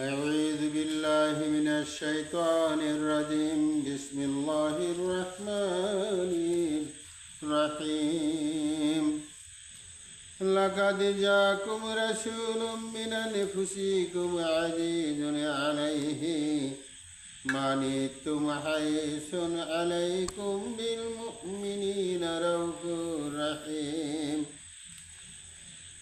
أعوذ بالله من الشيطان الرجيم. بسم الله الرحمن الرحيم. لقد جاءكم رسول من أنفسكم عزيز عليه ما عنتم حريص عليكم بالمؤمنين رؤوف رحيم.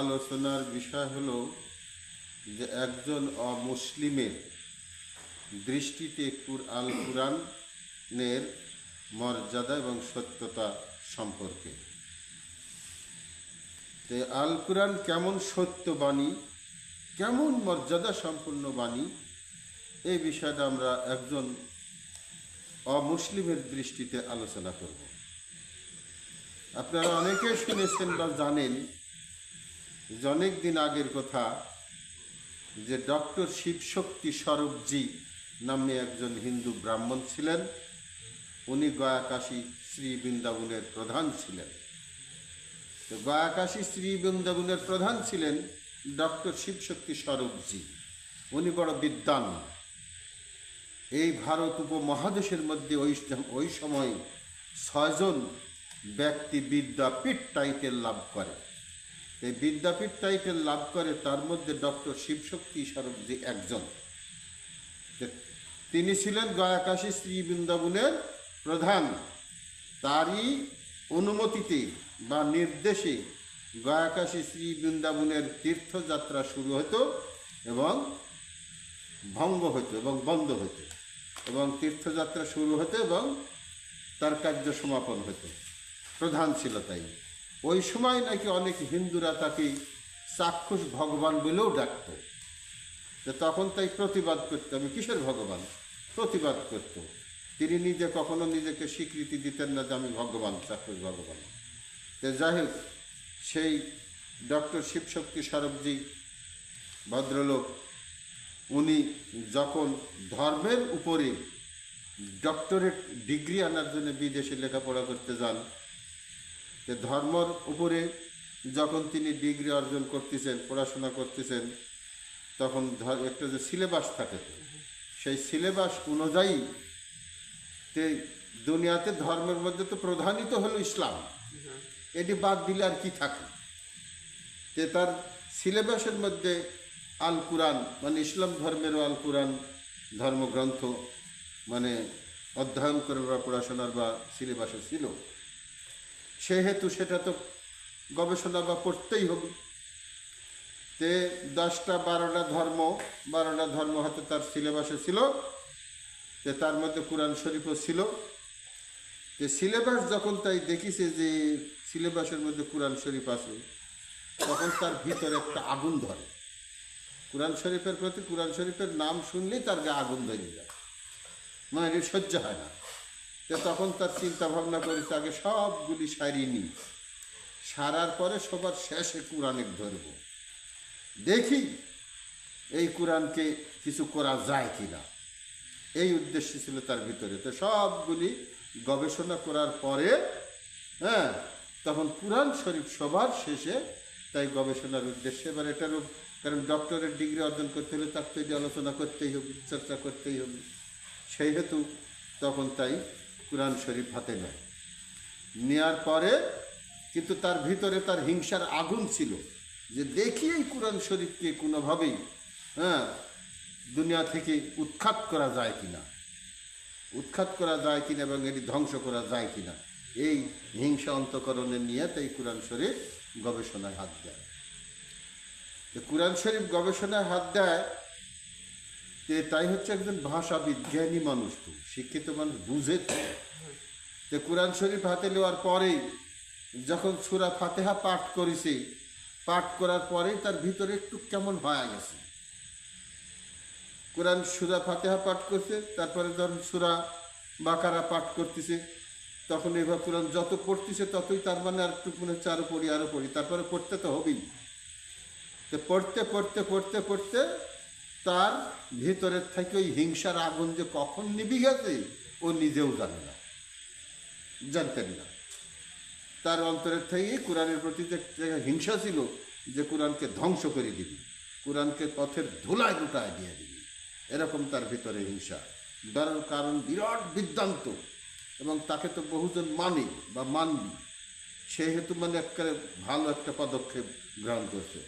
আলোচনার বিষয় হলো যে একজন অমুসলিমের দৃষ্টিতে আল কুরআনের মর্যাদা এবং সত্যতা সম্পর্কে। তো আল কুরআন কেমন সত্য বাণী, কেমন মর্যাদা সম্পন্ন বাণী, এই বিষয়টা আমরা একজন অমুসলিমের দৃষ্টিতে আলোচনা করব। আপনারা অনেকে শুনেছেন বা জানেন অনেক দিন আগের কথা, যে ডক্টর শিবশক্তি স্বরূপজি নামে একজন হিন্দু ব্রাহ্মণ ছিলেন। উনি গয়াকাশী শ্রী বৃন্দাবনের প্রধান ছিলেন। তো গয়াকাশী শ্রী বৃন্দাবনের প্রধান ছিলেন ডক্টর শিবশক্তি স্বরূপজি উনি বড় বিদ্বান। এই ভারত উপমহাদেশের মধ্যে ওই ওই সময় ছয়জন ব্যক্তি বিদ্যাপীঠ টাইটেল লাভ করে। এই বিদ্যাপীঠ টাইটেল লাভ করে, তার মধ্যে ডক্টর শিবশক্তি স্বরূপজি একজন। তিনি ছিলেন গয়াকাশী শ্রী বৃন্দাবনের প্রধান। তারই অনুমতিতে বা নির্দেশে গয়াকাশী শ্রী বৃন্দাবনের তীর্থযাত্রা শুরু হতো এবং ভঙ্গ হতো এবং বন্ধ হতো এবং তীর্থযাত্রা শুরু হতো এবং তার কার্য সমাপন হতো। প্রধান ছিল তাই। ওই সময় নাকি অনেক হিন্দুরা তাকে চাক্ষুষ ভগবান বলেও ডাকত। তো তখন তাই প্রতিবাদ করতো। আমি কিসের ভগবান? প্রতিবাদ করত। তিনি নিজে কখনো নিজেকে স্বীকৃতি দিতেন না যে আমি ভগবান, চাক্ষুষ ভগবান। তো যাই সেই ডক্টর শিবশক্তি স্বরূপজি ভদ্রলোক, উনি যখন ধর্মের উপরে ডক্টরেট ডিগ্রি আনার জন্য বিদেশে লেখাপড়া করতে যান যে ধর্মর উপরে যখন তিনি ডিগ্রি অর্জন করতেছেন, পড়াশোনা করতেছেন, তখন একটা যে সিলেবাস থাকে, সেই সিলেবাস অনুযায়ী তে দুনিয়াতে ধর্মের মধ্যে তো প্রধানিত হলো ইসলাম। এটি বাদ দিলে আর কি থাকে? যে তার সিলেবাসের মধ্যে আল কুরআন মানে ইসলাম ধর্মেরও আল কুরআন ধর্মগ্রন্থ মানে অধ্যয়ন করে বা পড়াশোনার বা সিলেবাসে ছিল। সেহেতু সেটা তো গবেষণা বা পড়তেই হবে। তে দশটা বারোটা ধর্ম বারোটা ধর্ম হয়তো তার সিলেবাসে ছিল, যে তার মধ্যে কোরআন শরীফও ছিল। যে সিলেবাস যখন তাই দেখিছে যে সিলেবাসের মধ্যে কোরআন শরীফ আছে, তখন তার ভিতরে একটা আগুন ধরে। কোরআন শরীফের প্রতি, কোরআন শরীফের নাম শুনলেই তার গায়ে আগুন ধরে যায় মানে সহ্য হয় না। তো তখন তার চিন্তা ভাবনা করেছে, আগে সবগুলি সারিয়ে নিই সারার পরে সবার শেষে কোরআনের ধরব। দেখি এই কোরআনকে কিছু করা যায় কিনা। এই উদ্দেশ্য ছিল তার ভিতরে। তো সবগুলি গবেষণা করার পরে হ্যাঁ তখন কোরআন শরীফ সবার শেষে তাই গবেষণার উদ্দেশ্যে। এবার এটারও কারণ ডক্টরের ডিগ্রি অর্জন করতে হলে তার তো এটি আলোচনা করতেই হবে, চর্চা করতেই হবে। সেই হেতু তখন তাই কোরআন শরীফ হাতে নেয়। নেয়ার পরে কিন্তু তার ভিতরে তার হিংসার আগুন ছিল যে দেখি এই কোরআন শরীফকে কোনোভাবেই হ্যাঁ দুনিয়া থেকে উৎখাত করা যায় কিনা। উৎখাত করা যায় কিনা এবং এটি ধ্বংস করা যায় কিনা। এই হিংসা অন্তকরণের নিয়ে তাই কোরআন শরীফ গবেষণায় হাত দেয়। কোরআন শরীফ গবেষণায় হাত দেয় যে তাই হচ্ছে একজন ভাষা বিজ্ঞানী মানুষ তো, শিক্ষিত মানুষ, বুঝে তো। তো কোরআন শরীফ হাতে নেওয়ার পরেই যখন সুরা ফাতেহা পাঠ করেছে, পাঠ করার পরেই তার ভিতরে একটু কেমন হয়ে গেছে। কোরআন সুরা ফাতেহা পাঠ করছে, তারপরে ধরুন সুরা বাকারা পাঠ করতেছে, তখন এবার কোরআন যত পড়তেছে ততই তার মানে আর একটু মনে হচ্ছে আরও পড়ি আরও পড়ি, তারপরে পড়তে তো হবেই। তো পড়তে পড়তে পড়তে পড়তে তার ভিতরের থেকে ওই হিংসার আগুন যে কখন নিবি গেছে ও নিজেও জানে না। জানতেন না। তার অন্তরের থেকে কোরআনের প্রতি যে হিংসা ছিল, যে কোরআনকে ধ্বংস করে দিবি, কোরআনকে পথের ধুলায় লুটায় দিয়ে দিবি, এরকম তার ভিতরে হিংসা। ধরার কারণ, বিরাট বিদ্যান্ত এবং তাকে তো বহুজন মানে বা মানবি। সেহেতু মানে একটা ভালো একটা পদক্ষেপ গ্রহণ করছে।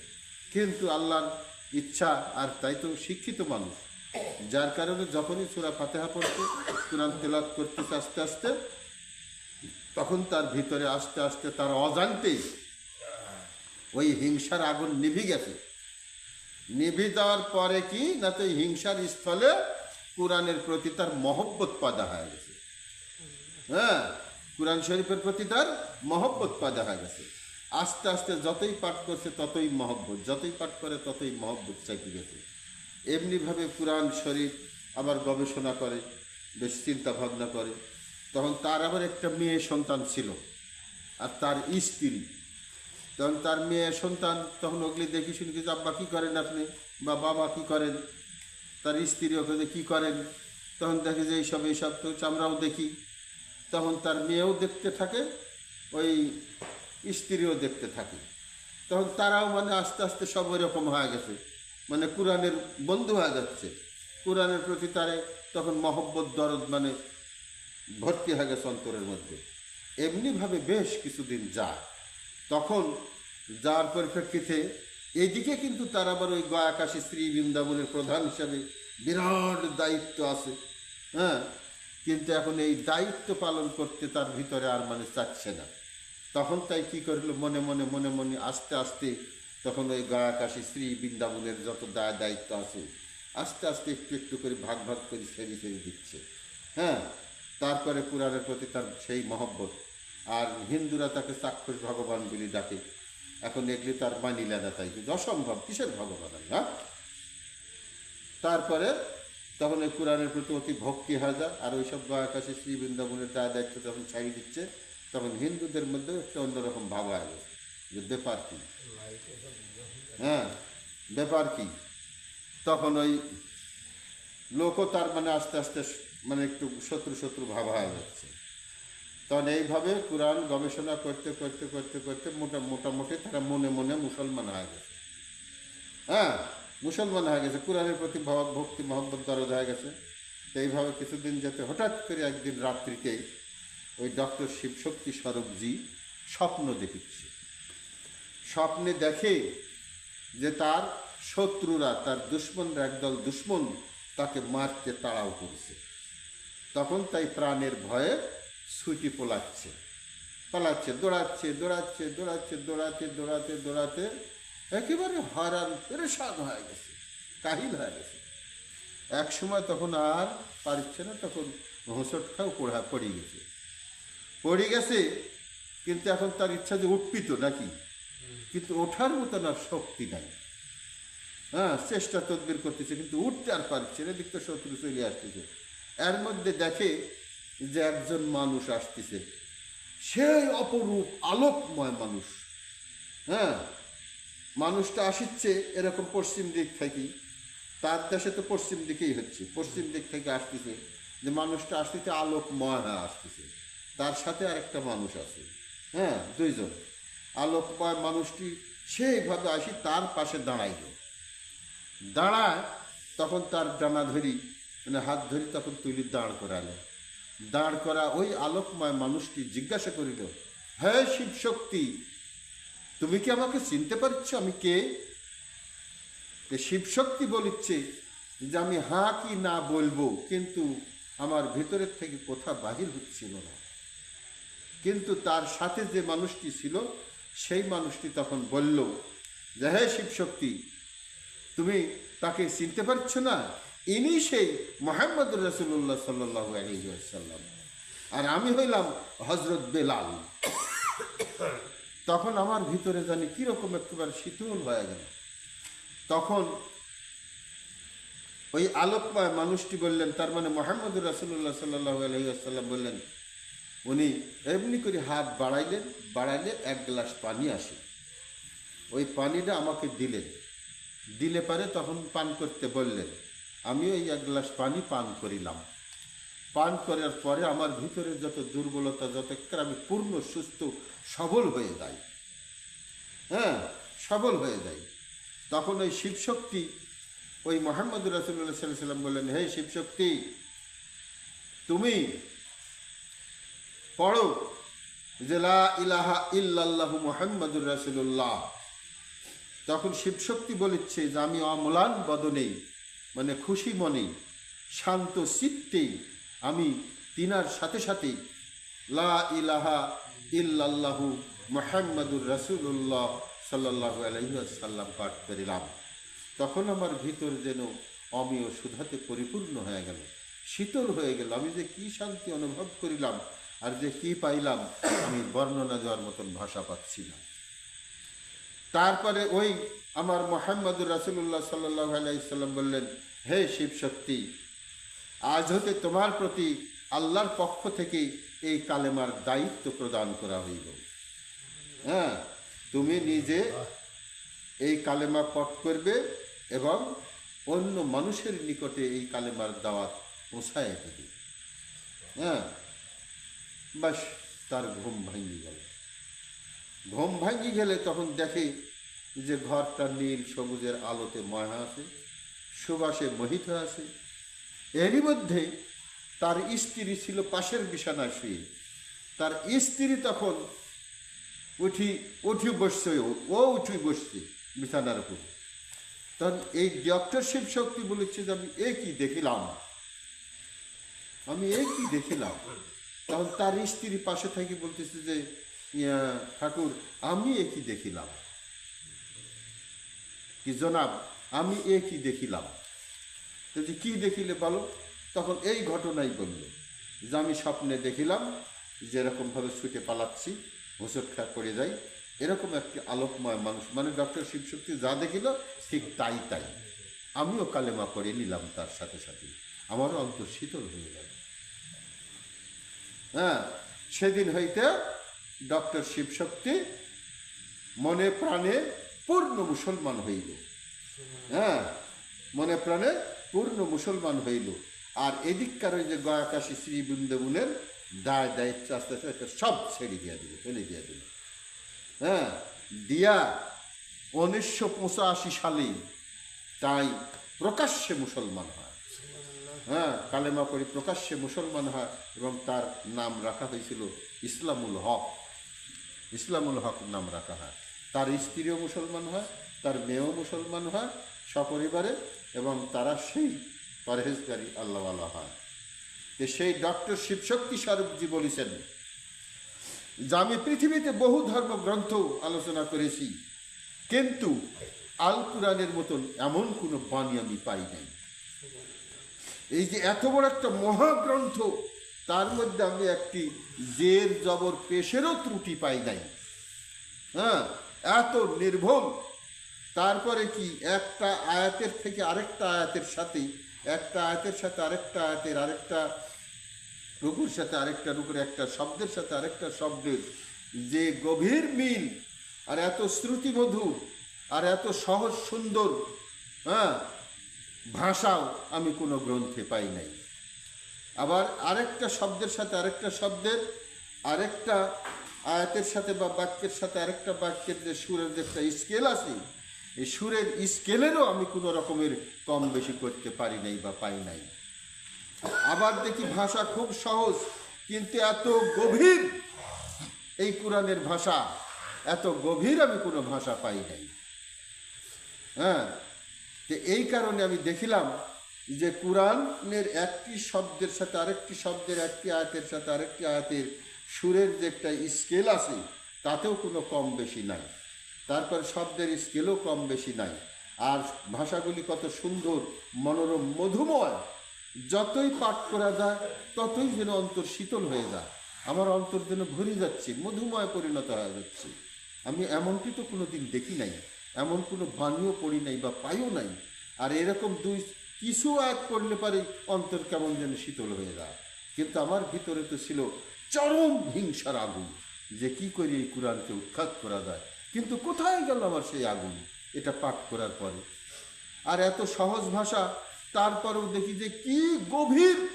কিন্তু আল্লাহর ইচ্ছা আর তাই তো শিক্ষিত মানুষ। যার কারণে যখনই সুরা ফাতেহা পড়তে কোরআন তেলাত করতেছে আস্তে আস্তে, তখন তার ভিতরে আস্তে আস্তে তার অজান্তেই ওই হিংসার আগুন নিভি গেছে। নিভি দেওয়ার পরে কি? না তো হিংসার স্থলে কোরআনের প্রতি তার মহব্বত পাদা হয়ে গেছে। হ্যাঁ কোরআন শরীফের প্রতি তার মহব্বত পাদা হয়ে গেছে। আস্তে আস্তে যতই পাঠ করছে ততই মহব্বত, যতই পাঠ করে ততই মহব্বত চাইতে গেছে এমনিভাবে কোরআন শরীফ আবার গবেষণা করে, বেশ চিন্তা ভাবনা করে। তখন তার আবার একটা মেয়ে সন্তান ছিল আর তার স্ত্রী। তখন তার মেয়ে সন্তান তখন ওগুলি দেখি শুনি যে আব্বা, কী করেন আপনি? বা বাবা, কী করেন? তার স্ত্রী ওকে কী করেন? তখন দেখে যে এইসব এইসব তো আমরাও দেখি। তখন তার মেয়েও দেখতে থাকে, ওই স্ত্রীও দেখতে থাকে। তখন তারাও মানে আস্তে আস্তে সব ওই রকম হয়ে গেছে। মানে কোরআনের বন্ধু হয়ে যাচ্ছে। কোরআনের প্রতি তারে তখন মহব্বত, দরদ মানে ভর্তি হয়ে গেছে অন্তরের মধ্যে। এমনিভাবে বেশ কিছুদিন যায়। তখন যার পরিপ্রেক্ষিতে এদিকে কিন্তু তার আবার ওই গয়াকাশী শ্রী বৃন্দাবনের প্রধান হিসাবে বিরাট দায়িত্ব আছে। হ্যাঁ? কিন্তু এখন এই দায়িত্ব পালন করতে তার ভিতরে আর মানে চাচ্ছে না। তখন তাই কি করল? মনে মনে মনে মনে আস্তে আস্তে তখন ওই গয়াকাশী শ্রী বৃন্দাবনের যত দায় দায়িত্ব আছে, আস্তে আস্তে একটু একটু করে ভাগ ভাগ করে ছেড়ে ছেড়ে দিচ্ছে। হ্যাঁ? তারপরে কোরআনের প্রতি তার সেই মহব্বত। আর হিন্দুরা তাকে চাক্ষুষ ভগবান বলে ডাকে। এখন এগুলি তার মানিলে না তাই। কিন্তু অসম্ভব। কিসের ভগবান না তারপরে তখন ওই কোরআনের প্রতি অতি ভক্তি হয়ে যায় আর ওইসব আকাশে শ্রী বৃন্দাবনের দায় দায়িত্ব যখন ছাড়িয়ে দিচ্ছে। তখন হিন্দুদের মধ্যেও একটা অন্যরকম ভাব গেছে যে ব্যাপার কি? হ্যাঁ ব্যাপার কি? তখন ওই লোকও তার মানে আস্তে আস্তে মানে একটু শত্রু শত্রু ভাব হয়ে যাচ্ছে তখন এইভাবে কোরআন গবেষণা করতে করতে করতে করতে মোটা, মোটামুটি তারা মনে মনে মুসলমান হয়ে গেছে। হ্যাঁ মুসলমান হয়ে গেছে, কোরআনের প্রতি ভক্তি, মহব্বত দরদ হয়ে গেছে। তো এইভাবে কিছুদিন যেতে হঠাৎ করে একদিন রাত্রিতেই ওই ডক্টর শিবশক্তি স্বরূপজি স্বপ্ন দেখিচ্ছে। স্বপ্নে দেখে যে তার শত্রুরা, তার দুশ্মনরা, একদল দুশ্মন তাকে মারতে তাড়াও করছে। তখন তাই প্রাণের ভয়ে ছুটি পোলাচ্ছে। পালাচ্ছে, দৌড়াচ্ছে দৌড়াচ্ছে দৌড়াচ্ছে, দৌড়াতে দৌড়াতে দৌড়াতে একেবারে হারান পেরেশান হয়ে গেছে, কাহিল হয়ে গেছে। এক সময় তখন আর পারছে না, তখন হোঁসট খাও পড়া, পড়ে গেছে। পড়ে গেছে, কিন্তু এখন তার ইচ্ছা যে উঠবি নাকি? কিন্তু ওঠার মতন আর শক্তি নাই। হ্যাঁ চেষ্টা তদবির করতেছে, কিন্তু উঠতে আর পারছে না, এদিক তো শত্রু চলে আসতেছে। এর মধ্যে দেখে যে একজন মানুষ আসতেছে, সেই অপরূপ আলোকময় মানুষ। হ্যাঁ মানুষটা আসছে এরকম পশ্চিম দিক থেকে, তার দেশে তো পশ্চিম দিকেই হচ্ছে, পশ্চিম দিক থেকে আসতেছে, যে মানুষটা আসতেছে আলোকময় হয়ে আসতেছে। তার সাথে আরেকটা মানুষ আছে। হ্যাঁ দুইজন। আলোকময় মানুষটি সেইভাবে আসি তার পাশে দাঁড়াইল। দাঁড়ায় তখন তার ডানা ধরি মানে হাত ধরি তখন তুলি দাঁড় করালো। দাঁড় করা ওই আলোকময় মানুষটি জিজ্ঞাসা করিল হ্যাঁ শিবশক্তি, তুমি কি আমাকে চিনতে পারছ আমি কে? এ শিবশক্তি বলিচ্ছে যে, আমি হ্যাঁ কি না বলব, কিন্তু আমার ভেতরের থেকে কথা বাহির হচ্ছিল না। কিন্তু তার সাথে যে মানুষটি ছিল, সেই মানুষটি তখন বলল, যে হে শিবশক্তি, তুমি তাকে চিনতে পারছ না? ইনি সেই মোহাম্মদ রসুল্লাহ সাল্লাহ আলহিসাল্লাম আর আমি হইলাম হজরত বেলাল। তখন আমার ভিতরে জানি কীরকম একবার শীতল হয়ে গেল। তখন ওই আলোকময় মানুষটি বললেন, তার মানে মোহাম্মদ রাসুল্লাহ সাল্লাহ আলহিহাসাল্লাম বললেন উনি এমনি করে হাত বাড়াইলেন, বাড়াইলে এক গ্লাস পানি আসে। ওই পানিটা আমাকে দিলেন। দিলে পারে তখন পান করতে বললেন আমি ওই এক গ্লাস পানি পান করিলাম। পান করার পরে আমার ভিতরে যত দুর্বলতা, যত আমি পূর্ণ, সুস্থ, সবল হয়ে যাই হ্যাঁ সবল হয়ে যাই তখন ওই শিবশক্তি, ওই মোহাম্মদ রাসুল্লাহ সাল্লাম বললেন, হে শিবশক্তি, তুমি পড়ো। যে লা ইলাহা ইল্লাল্লাহু মুহাম্মাদুর রাসূলুল্লাহ। তখন শিবশক্তি বলেছে যে আমি অমলান বদনে মানে খুশি মনে, শান্ত চিত্তে আমি তিনার সাথে সাথে লা ইলাহা ইল্লাল্লাহু মুহাম্মাদুর রাসূলুল্লাহ সাল্লাল্লাহু আলাইহি ওয়াসাল্লাম পাঠ করিলাম। তখন আমার ভিতর যেন অমীয় সুধাতে পরিপূর্ণ হয়ে গেল, শীতল হয়ে গেল। আমি যে কি শান্তি অনুভব করিলাম আর যে কি পাইলাম, আমি বর্ণনা দেওয়ার মতন ভাষা পাচ্ছি না। তারপরে ওই আমার মোহাম্মদুর রাসুল্লাহ সাল্লাহ আলাইসাল্লাম বললেন, হে শিব শক্তি, আজ হতে তোমার প্রতি আল্লাহর পক্ষ থেকে এই কালেমার দায়িত্ব প্রদান করা হইল। হ্যাঁ তুমি নিজে এই কালেমা পাঠ করবে এবং অন্য মানুষের নিকটে এই কালেমার দাওয়াত পৌঁছায় দেবে। হ্যাঁ বাস, তার ঘুম ভাঙি গেল। ঘুম ভাঙি গেলে তখন দেখে যে ঘরটা নীল সবুজের আলোতে ময়া আছে, সুবাসে মোহিত আছে। এরই মধ্যে তার স্ত্রী ছিল পাশের বিছানা শুয়ে। তার স্ত্রী তখন উঠি উঠি বসছে ও ও উঠি বসছে বিছানার উপর। তখন এই ডক্টর শিব শক্তি বলেছে যে, আমি এ কি দেখিলাম? আমি এ কি দেখিলাম? তখন তার স্ত্রী পাশে থেকে বলতেছে যে ঠাকুর, আমি এ কি দেখিলাম। কি জনাব, আমি এ কি দেখিলাম যে কি দেখিলে বলো তখন এই ঘটনাই বলল যে, আমি স্বপ্নে দেখিলাম, যেরকমভাবে ছুটে পালাচ্ছি হোঁচট খা করে যাই, এরকম একটি আলোকময় মানুষ। মানে ডক্টর শিবশক্তি যা দেখিল, ঠিক তাই তাই। আমিও কালেমা করে নিলাম তার সাথে সাথে। আমারও অন্তর শীতল হয়ে গেল। হ্যাঁ সেদিন হইতে ডক্টর শিবশক্তি মনে প্রাণে পূর্ণ মুসলমান হইল। হ্যাঁ মনে প্রাণে পূর্ণ মুসলমান হইল। আর এদিককার ওই যে গয়াকাশী শ্রী বৃন্দাবনের দায়, দায়িত্ব, আস্তে আস্তে সব ছেড়ে দিয়ে দিল, ফেলে দিয়ে দিল। হ্যাঁ দিয়া উনিশশো পঁচাশি সালে তাই প্রকাশ্যে মুসলমান হয়। হ্যাঁ কালেমা পড়ি প্রকাশ্যে মুসলমান হয় এবং তার নাম রাখা হয়েছিল ইসলামুল হক। ইসলামুল হক নাম রাখা হয়। তার স্ত্রীও মুসলমান হয়, তার মেয়েও মুসলমান হয় সপরিবারে এবং তারা সেই পরহেজগারী আল্লাহওয়ালা হয়। যে সেই ডক্টর শিবশক্তি স্বরূপজি বলেছেন যে আমি পৃথিবীতে বহু ধর্মগ্রন্থ আলোচনা করেছি, কিন্তু আল কুরআনের মতন এমন কোনো বাণী আমি পাই নাই। এই যে এত বড় একটা মহাগ্রন্থ, তার মধ্যে আমি একটি জের জবর পেশেরও ত্রুটি পাই নাই। হ্যাঁ এত নির্ভম তারপরে কি, একটা আয়াতের থেকে আরেকটা আয়াতের সাথে, একটা আয়াতের সাথে আরেকটা আয়াতের আরেকটা রুকুর সাথে আরেকটা রুকুর, একটা শব্দের সাথে আরেকটা শব্দের যে গভীর মিল, আর এত শ্রুতিমধুর, আর এত সহজ সুন্দর হ্যাঁ ভাষাও আমি কোনো গ্রন্থে পাই নাই। আবার আরেকটা শব্দের সাথে আরেকটা শব্দের, আরেকটা আয়াতের সাথে বা বাক্যের সাথে আরেকটা বাক্যের যে সুরের যে একটা স্কেল আছে, এই সুরের স্কেলেরও আমি কোনো রকমের কম বেশি করতে পারি নাই বা পাই নাই। আবার দেখি ভাষা খুব সহজ, কিন্তু এত গভীর, এই কোরআনের ভাষা, এত গভীর আমি কোনো ভাষা পাই নাই। হ্যাঁ? তো এই কারণে আমি দেখিলাম যে কোরআনের একটি শব্দের সাথে আরেকটি শব্দের, একটি আয়াতের সাথে আরেকটি আয়াতের সুরের যে একটা স্কেল আছে, তাতেও কোনো কম বেশি নাই। তারপর শব্দের স্কেলও কম বেশি নাই। আর ভাষাগুলি কত সুন্দর, মনোরম, মধুময়, যতই পাঠ করা যায়, ততই যেন অন্তর শীতল হয়ে যায়। আমার অন্তর যেন ভরে যাচ্ছে, মধুময় পরিণত হয়ে যাচ্ছে। আমি এমনটি তো কোনো দিন দেখি নাই। এমন কোনো বাণীও পড়ি নাই বা পাইও নাই। আর এরকম দুই কিছু এক পড়লে পারে অন্তর কেমন যেন শীতল হয়ে যায়। কিন্তু আমার ভিতরে তো ছিল চরম হিংসার আগুন যে কি করে এই কোরআনকে উৎখাত করা যায়। কিন্তু কোথায় গেল আমার সেই আগুন? এটা পাঠ করার পরে। আর এত সহজ ভাষা, তারপরেও দেখি যে কি গভীর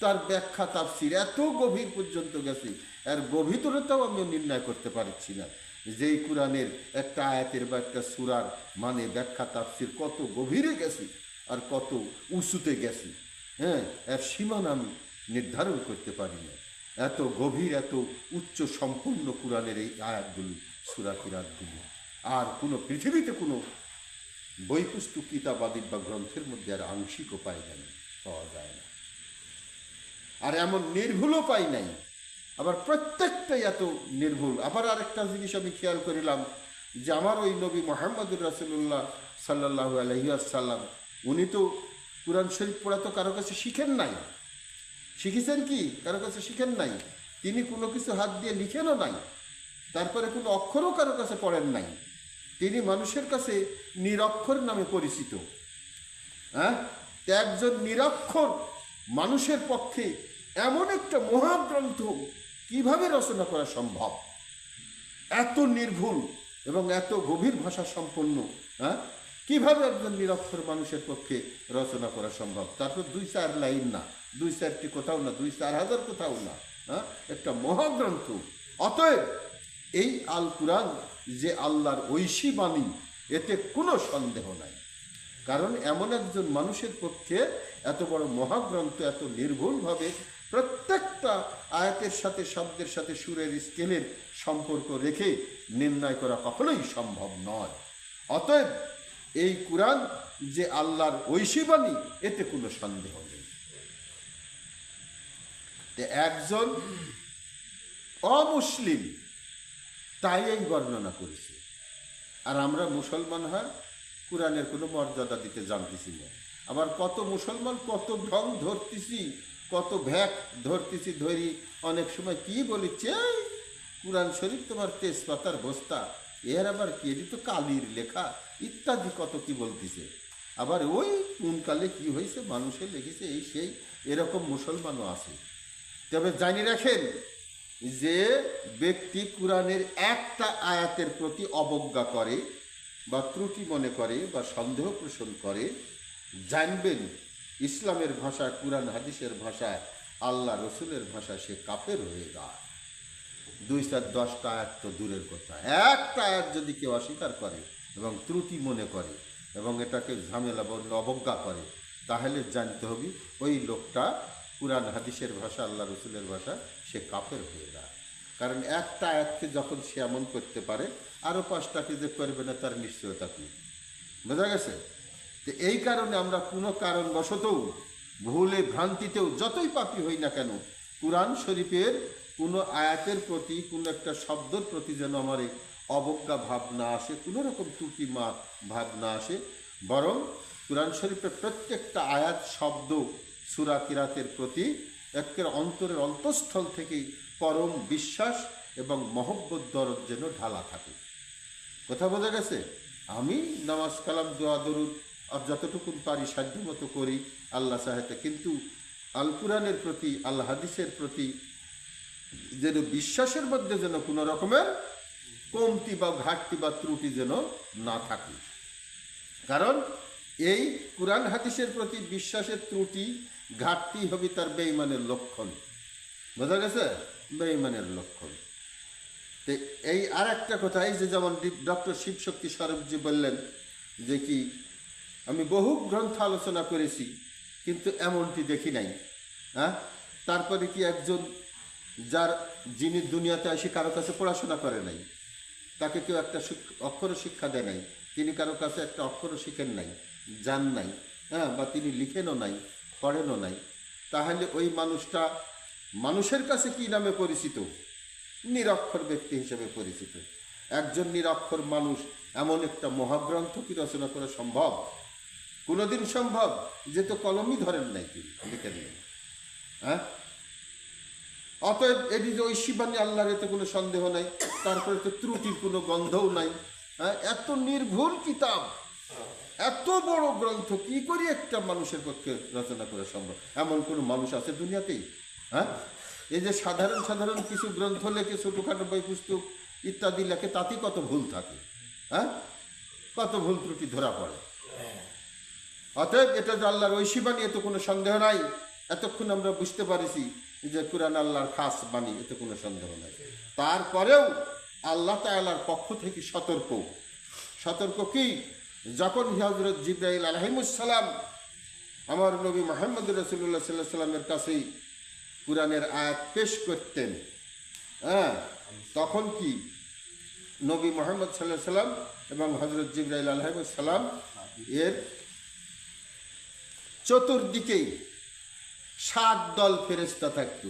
তার ব্যাখ্যা, তাফসির এত গভীর পর্যন্ত গেছে। আর গভীরতাও আমি নির্ণয় করতে পারছি না। যেই কোরআনের একটা আয়াতের বা একটা সুরার মানে ব্যাখ্যা তাফসির কত গভীরে গেছে আর কত উঁচুতে গেছে হ্যাঁ? এর সীমান আমি নির্ধারণ করতে পারি না। এত গভীর, এত উচ্চ সম্পূর্ণ কোরআনের এই আয়াতগুলি, সুরা কিরাতগুলি আর কোনো পৃথিবীতে কোনো বই, পুস্তক কিতাবাদি বা গ্রন্থের মধ্যে আর আংশিকও পাই না পাওয়া যায় না। আর এমন নির্ভুলও পাই নাই আবার প্রত্যেকটাই এত নির্ভুল। আবার আরেকটা জিনিস আমি খেয়াল করিলাম যে আমার ওই নবী মোহাম্মদুর রাসুল্লাহ সাল্লাহ আলহিয়াসাল্লাম উনি তো কোরআন শরীফ পড়া তো কারও কাছে শিখেন নাই। শিখেছেন কি? কারও কাছে শিখেন নাই। তিনি কোনো কিছু হাত দিয়ে লিখেনও নাই। তারপরে কোনো অক্ষরও কারও কাছে পড়েন নাই। তিনি মানুষের কাছে নিরক্ষর নামে পরিচিত। হ্যাঁ? একজন নিরক্ষর মানুষের পক্ষে এমন একটা মহাগ্রন্থ কীভাবে রচনা করা সম্ভব? এত নির্ভুল এবং এত গভীর ভাষা সম্পন্ন হ্যাঁ? কীভাবে একজন নিরক্ষর মানুষের পক্ষে রচনা করা সম্ভব? তারপর দুই চার লাইন না, দুই চারটি কোথাও না, দুই চার হাজার কোথাও না হ্যাঁ? একটা মহাগ্রন্থ। অতএব এই আল কুরআন যে আল্লাহর ঐশী বাণী, এতে কোনো সন্দেহ নাই। কারণ এমন একজন মানুষের পক্ষে এত বড় মহাগ্রন্থ এত নির্ভুলভাবে প্রত্যেকটা আয়াতের সাথে, শব্দের সাথে, সুরের স্কেলের সম্পর্ক রেখে নির্ণয় করা কখনোই সম্ভব নয়। অতএব এই কোরআন যে আল্লাহর ঐশীবাণী, এতে কোনো সন্দেহ নেই। একজন অমুসলিম, তাই এই বর্ণনা করেছে। আর আমরা মুসলমান হয়, কোরআনের কোনো মর্যাদা দিতে জানতেছি না। আবার কত মুসলমান, কত ঢং ধরতেছি কত ভ্যাক ধরতেছি ধরি। অনেক সময় কি বলিচ্ছে "এই, কোরআন শরীফ তোমার তেজপাতার বস্তা। এর আবার কি? এটি তো কালির লেখা। ইত্যাদি কত কি বলতেছে? আবার ওই কোন কালে কি হয়েছে? মানুষে লিখেছে এই সেই এরকম মুসলমানও আছে। তবে জানি রাখেন যে ব্যক্তি কোরআনের একটা আয়াতের প্রতি অবজ্ঞা করে বা ত্রুটি মনে করে বা সন্দেহ পোষণ করে জানবেন ইসলামের ভাষা কোরআন, হাদিসের ভাষায়, আল্লাহ রসুলের ভাষা সে কাপের হয়ে যায়। দুই চার, দশটা আয়াত তো দূরের কথা। একটা আয়াত যদি কেউ অস্বীকার করে এবং ত্রুটি মনে করে এবং এটাকে ঝামেলা বা অবজ্ঞা করে, তাহলে জানতে হবে ওই লোকটা কোরআন, হাদিসের ভাষা, আল্লাহ রসুলের ভাষা, সে কাপের হয়ে যায়। কারণ একটা আয়াতকে যখন সে এমন করতে পারে আরও পাঁচটাকে যে করবে না, তার নিশ্চয়তা কি? বোঝা গেছে? তো এই কারণে আমরা কোনো কারণবশতও ভুলে, ভ্রান্তিতেও যতই পাপি হই না কেন, কোরআন শরীফের কোনো আয়াতের প্রতি, কোনো একটা শব্দের প্রতি যেন আমার অবজ্ঞা ভাব না আসে, কোনো রকম ত্রুটি মা, ভাব না আসে, বরং কোরআন শরীফের প্রত্যেকটা আয়াত, শব্দ, সুরা কিরাতের প্রতি একের অন্তরের অন্তঃস্থল থেকেই পরম বিশ্বাস এবং মহব্বত দরদ যেন ঢালা থাকে। কথা বোঝা গেছে? আমি নামাজ, কালাম, দোয়া, দরুদ আর যতটুকু পারি সাধ্য মতো করি, আল্লাহ সাহেতে কিন্তু আল কুরআনের প্রতি আল্লাহ হাদিসের প্রতি যেন বিশ্বাসের মধ্যে যেন কোনো রকমের কমতি বা ঘাটতি বা ত্রুটি যেন না থাকে। কারণ এই কোরআন, হাদিসের প্রতি বিশ্বাসের ত্রুটি, ঘাটতি হবে তার বেঈমানের লক্ষণ। বোঝা গেছে? বেঈমানের লক্ষণ। তো এই আর একটা কথা, এই যে যেমন ডক্টর শিবশক্তি সরবজি বললেন যে কি আমি বহু গ্রন্থ আলোচনা করেছি, কিন্তু এমনটি দেখি নাই। হ্যাঁ তারপরে কি একজন যার যিনি দুনিয়াতে এসে কারও কাছে পড়াশোনা করে নাই, তাকে কেউ একটা অক্ষর শিক্ষা দেয় নাই, তিনি কারও কাছে একটা অক্ষর শিখেন নাই, জান নাই হ্যাঁ বা তিনি লিখেনও নাই, পড়েনও নাই, তাহলে ওই মানুষটা মানুষের কাছে কি নামে পরিচিত? নিরক্ষর ব্যক্তি হিসেবে পরিচিত। একজন নিরক্ষর মানুষ এমন একটা মহাগ্রন্থ কি রচনা করা সম্ভব? কোনোদিন সম্ভব যে তো কলমই ধরেন নাই তিনি লিখেন নাই হ্যাঁ? অতএব এটি যে ঐশীবাণী আল্লাহর এতে কোনো সন্দেহ নাই, তারপরে তো ত্রুটির কোনো গন্ধও নাই। হ্যাঁ? এত নির্ভুল কিতাব, এত বড় গ্রন্থ, কি করে একটা মানুষের পক্ষে রচনা করা সম্ভব? এমন কোনো মানুষ আছে দুনিয়াতেই? হ্যাঁ? এই যে সাধারণ সাধারণ কিছু গ্রন্থ লেখে, ছোটোখাটো বই, পুস্তক ইত্যাদি লেখে, তাতেই কত ভুল থাকে। হ্যাঁ? কত ভুল ত্রুটি ধরা পড়ে। অতএব এটা যে আল্লাহর ঐশী বাণী, এতে কোনো সন্দেহ নাই। এতক্ষণ আমরা বুঝতে পারিছি যে কোরআন আল্লাহর খাস বাণী, এতে কোনো সন্দেহ নাই। তারপরেও আল্লাহ তাআলার পক্ষ থেকে সতর্ক। সতর্ক কি? যখন হজরত জিব্রাইল আলহিমুসালাম আমার নবী মোহাম্মদ রসুল্লাহ সাল্লাহ সাল্লামের কাছেই কোরআনের আয়াত পেশ করতেন হ্যাঁ তখন কি? নবী মোহাম্মদ সাল্লাহ সাল্লাম এবং হজরত জিব্রাইল আলহিমুসালাম এর চতুর্দিকেই সাত দল ফেরেস্তা থাকতো।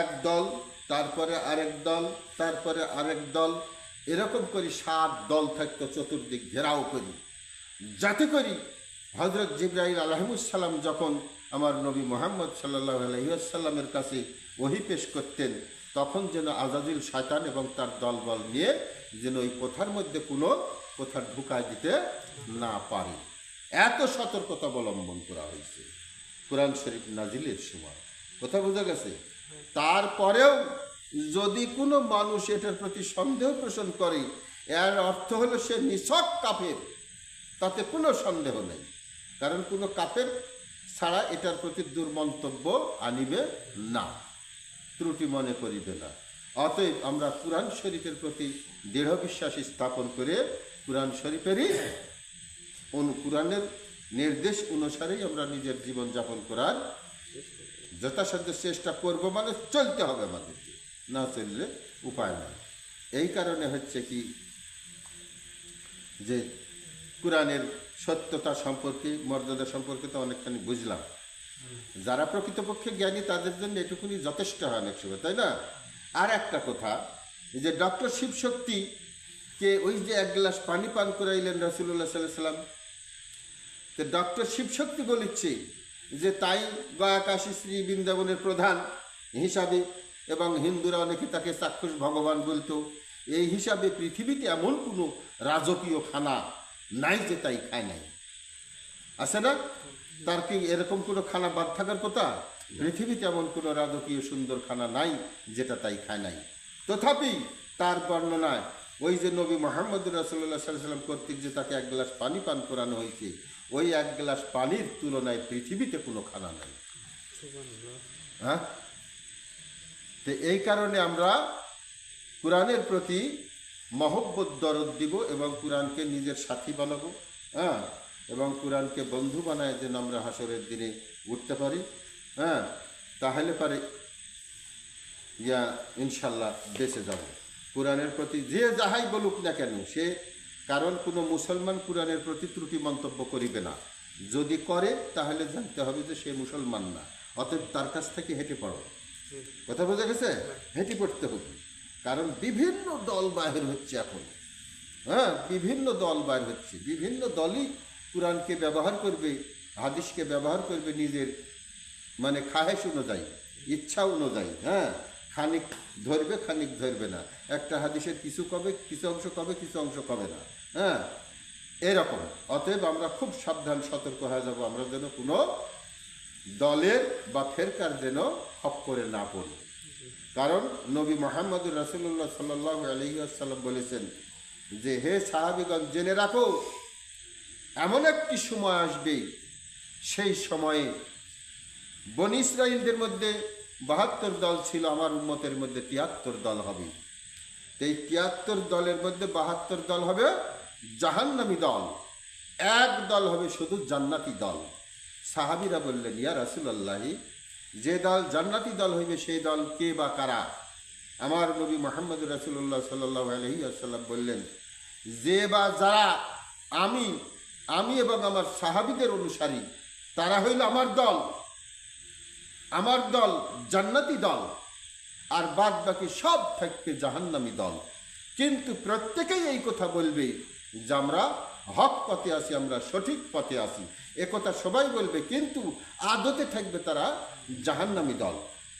এক দল, তারপরে আরেক দল, তারপরে আরেক দল, এরকম করে সাত দল থাকতো চতুর্দিক ঘেরাও করি। যাতে করি হজরত জিব্রাহিল আলহামুসাল্লাম যখন আমার নবী মোহাম্মদ সাল্লাহ আলহিসাল্লামের কাছে ওহি পেশ করতেন, তখন যেন আজাদিল শয়তান এবং তার দলবল নিয়ে যেন ওই কোথার মধ্যে কোনো কোথার ঢুকায় দিতে না পারে। এত সতর্কতা অবলম্বন করা হয়েছে। কোরআন শরীফ নাজিলের সময়। কথা বোঝা গেছে? তারপরেও যদি কোনো মানুষ এটার প্রতি সন্দেহ পোষণ করে, এর অর্থ হলো সে নিছক কাফের, তাতে কোনো সন্দেহ নেই। কারণ কোনো কাফের ছাড়া এটার প্রতি দুর্মন্তব্য আনিবে না, ত্রুটি মনে করিবে না। অতএব আমরা কোরআন শরীফের প্রতি দৃঢ় বিশ্বাস স্থাপন করে কোরআন শরীফেরই অনু কোরআনের নির্দেশ অনুসারেই আমরা নিজের জীবন যাপন করার যথাসাধ্য চেষ্টা করব মানে চলতে হবে আমাদেরকে না চললে উপায় নাই। এই কারণে হচ্ছে কি যে কোরআনের সত্যতা সম্পর্কে, মর্যাদা সম্পর্কে তো অনেকখানি বুঝলাম। যারা প্রকৃতপক্ষে জ্ঞানী তাদের জন্য এটুকুনি যথেষ্ট হয় অনেক সময়, তাই না? আর একটা কথা যে ডক্টর শিবশক্তি কে ওই যে এক গ্লাস পানি পান করাইলেন রসুল্লাহ সাল্লাহ সাল্লাম তো ডক্টর শিবশক্তি বলিচ্ছে, যে তাই গয়া কাশী শ্রী বৃন্দাবনের প্রধান হিসাবে এবং হিন্দুরা অনেকে তাকে চাক্ষুষ ভগবান বলতো, এই হিসাবে পৃথিবীতে এমন কোনো রাজকীয় খানা নাই যে তাই খায় নাই। আছে না? তার কি এরকম কোনো খানা বাদ থাকার কথা? পৃথিবীতে এমন কোনো রাজকীয় সুন্দর খানা নাই যেটা তাই খায় নাই। তথাপি তার বর্ণনায় ওই যে নবী মোহাম্মদ রাসুল্লাহ সাল্লাম কর্তৃক যে তাকে এক গ্লাস পানি পান করানো হয়েছে ওই এক গ্লাস পানির তুলনায় পৃথিবীতে কোনো খানা নাই। হ্যাঁ? তো এই কারণে আমরা কোরআনের প্রতি মহব্বত দরদ দিব এবং কোরআনকে নিজের সাথী বানাবো হ্যাঁ? এবং কোরআনকে বন্ধু বানায় যেন আমরা হাসরের দিনে উঠতে পারি হ্যাঁ? তাহলে পারে ইয়া ইনশাল্লাহ বেঁচে যাব। কোরআনের প্রতি যে যাহাই বলুক না কেন, সে কারণ কোনো মুসলমান কোরআনের প্রতি ত্রুটি মন্তব্য করিবে না। যদি করে তাহলে জানতে হবে যে সে মুসলমান না অতএব তার কাছ থেকে হেঁটে পড়ো। কথা বোঝা গেছে? হেঁটে পড়তে হবে। কারণ বিভিন্ন দল বাহির হচ্ছে এখন। হ্যাঁ বিভিন্ন দল বাইর হচ্ছে। বিভিন্ন দলই কোরআনকে ব্যবহার করবে হাদিসকে ব্যবহার করবে নিজের মানে খাহেশ অনুযায়ী ইচ্ছা অনুযায়ী। হ্যাঁ খানিক ধরবে খানিক ধরবে না। একটা হাদিসের কিছু কবে, কিছু অংশ কবে, কিছু অংশ কবে না। হ্যাঁ? এরকম। অতএব আমরা খুব সাবধান, সতর্ক হয়ে যাব। আমরা যেন কোনো দলের বা ফেরকার যেন হক করে না পড়ি। কারণ নবী মোহাম্মদ রাসুল্লাহ সাল্লাহ আলহিসাল্লাম বলেছেন যে, হে সাহাবিগঞ্জ জেনে রাখো, এমন একটি সময় আসবে সেই সময়ে বনি ইসরায়েলদের মধ্যে বাহাত্তর দল ছিল আমার উন্মতের মধ্যে তিয়াত্তর দল হবে। এই তিয়াত্তর দলের মধ্যে বাহাত্তর দল হবে জাহান্নামী দল। এক দল হবে শুধু জান্নাতি দল। সাহাবিরা বললেন, ইয়া রাসুলাল্লাহি, যে দল জান্নাতি দল হইবে, সেই দল কে বা কারা? আমার নবী মোহাম্মদ রাসুল্লাহ সাল্লাহ আলহি আসাল্লাম বললেন, যে বা যারা, আমি আমি এবং আমার সাহাবিদের অনুসারী, তারা হইল আমার দল। আমার দল জান্নাতি দল আর বাদ বাকি সব থাকবে জাহান্নামি দল। কিন্তু প্রত্যেকেই এই কথা বলবে যে আমরা হক পথে আছি আমরা সঠিক পথে আছি। কথা সবাই বলবে কিন্তু আদতে থাকবে তারা জাহান্নামি দল।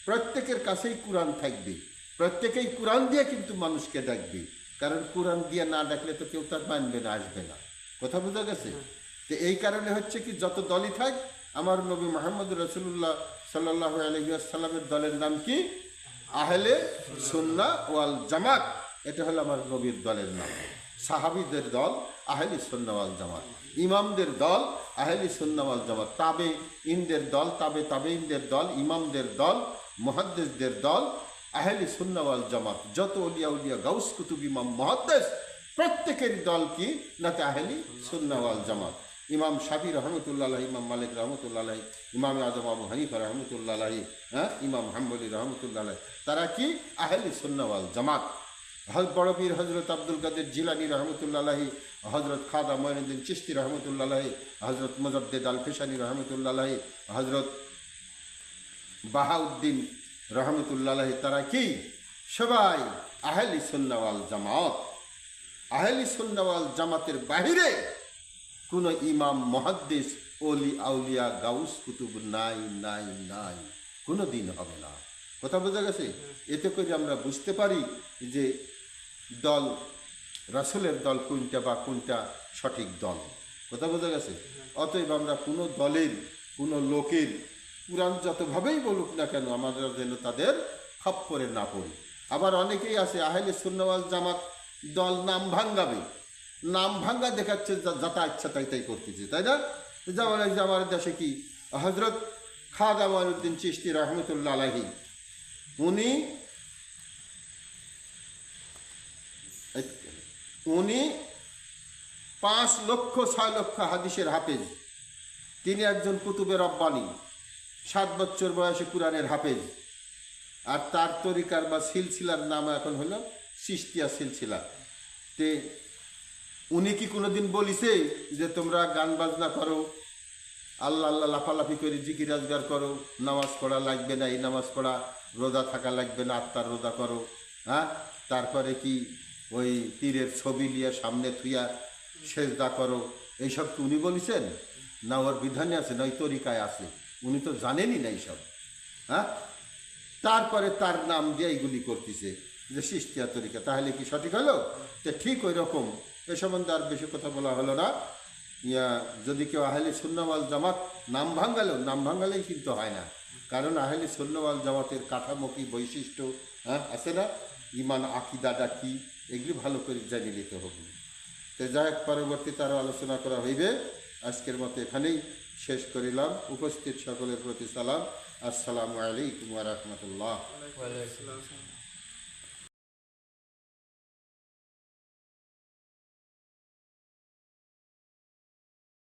প্রত্যেকের কাছেই কোরআন থাকবে। প্রত্যেকেই কোরআন দিয়ে কিন্তু মানুষকে ডাকবে কারণ কোরআন দিয়ে না ডাকলে তো কেউ তার মানবে না আসবে না। কথা বোঝা গেছে? তো এই কারণে হচ্ছে কি যত দলই থাক আমার নবী মোহাম্মদ রসুল্লাহ সাল্লাহ আলহিসাল্লামের দলের নাম কি? আহলে সুন্না ওয়াল জামাত। এটা হলো আমার নবীর দলের নাম। সাহাবিদের দল, আহলি সুন্না ওয়াল জামাত। ইমামদের দল, আহলি সুন্না ওয়াল জামাত। তাবে ইনদের দল, তাবে তাবে ইনদের দল, ইমামদের দল, মুহাদ্দিসদের দল, আহলি সুন্না ওয়াল জামাত। যত উলিয়া উলিয়া গাউস কুতুব ইমাম মহাদ্দেশ প্রত্যেকের দল কি? নাতে আহলি সুন্না ওয়াল জামাত। ইমাম শাফি রহমতুল্লাহ ইমাম মালিক রহমতুল্লাহ ইমাম আজম আবু হানিফা রহমতুল্লাহ হ্যাঁ ইমাম হাম্বলি রহমতুল্লাহ তারা কি? আহলি সুন্নাওয়াল জামাত। হজ বড় পীর হজরত আব্দুল কাদের জিলানি রহমতুল্লাহি হজরত খাদা মঈনুদ্দিন চিস্তি রহমতুল্লাহি হজরত মুজদ্দেদ আল ফিসানি রহমতুল্লাহি হজরত বাহাউদ্দিন রহমতুল্লাহি তারা কি? সবাই আহলি সুন্নাওয়াল জামাত। আহলি সুন্নাওয়াল জামাতের বাহিরে কোনো ইমাম মহাদ্দেশ অলি আউলিয়া, গাউস, কুতুব নাই নাই নাই কোনো দিন হবে না। কথা বোঝা গেছে? এতে করে আমরা বুঝতে পারি যে দল, রাসুলের দল কোনটা বা কোনটা সঠিক দল। কথা বোঝা গেছে? অতএব আমরা কোনো দলের, কোনো লোকের পুরাণ যতভাবেই বলুক না কেন আমাদের যেন তাদের খপ্পরে না পড়ি। আবার অনেকেই আছে, আহলে সুন্নওয়াল জামাত দল নাম ভাঙ্গাবে নাম ভাঙ্গা দেখাচ্ছে যাতা ইচ্ছা তাই তাই করতেছে, তাই না? যেমন এই আমার দেশে কি হজরত খাদ আমানুদ্দিন চিস্তি রহমতুল্লাহ আলাহি উনি উনি পাঁচ লক্ষ, ছয় লক্ষ হাদিসের হাফেজ। তিনি একজন কুতুবের রব্বানি, সাত বছর বয়সে কোরআনের হাফেজ। আর তার তরিকার বা সিলসিলার নাম এখন হলো সিস্তিয়া সিলসিলা। তে উনি কি কোনোদিন বলিছে যে তোমরা গান বাজনা করো? আল্লাহ আল্লাহ লাফালাফি করে জিকির রাজগার করো। নামাজ পড়া লাগবে না, এই নামাজ পড়া রোজা থাকা লাগবে না, আত্মার রোজা করো। হ্যাঁ? তারপরে কি ওই তীরের ছবি নিয়ে সামনে থুইয়া সেজদা করো। এইসব কি উনি বলেছেন? না, ওর বিধানে আছে, না ওই তরিকায় আছে। উনি তো জানেনই না এইসব। হ্যাঁ? তারপরে তার নাম দিয়ে এইগুলি করতেছে। যে সৃষ্টিয়া তরিকা, তাহলে কি সঠিক হলো? তো ঠিক ওই রকম এ সম্বন্ধে আর বেশি কথা বলা হলো না। ইয়া, যদি কেউ আহলে সুন্নওয়াল জামাত নাম ভাঙ্গালো নাম ভাঙ্গালেই কিন্তু হয় না। কারণ আহলে সুন্নওয়াল জামাতের কাঠামো কি, বৈশিষ্ট্য হ্যাঁ আছে না? ইমান আকিদাটা কি? এগুলি ভালো করে জানিয়ে নিতে হবে। তো যাই হোক, পরবর্তীতে আরও আলোচনা করা হইবে। আজকের মতো এখানেই শেষ করিলাম। উপস্থিত সকলের প্রতি সালাম। আসসালামু আলাইকুম রহমতুল্লাহ।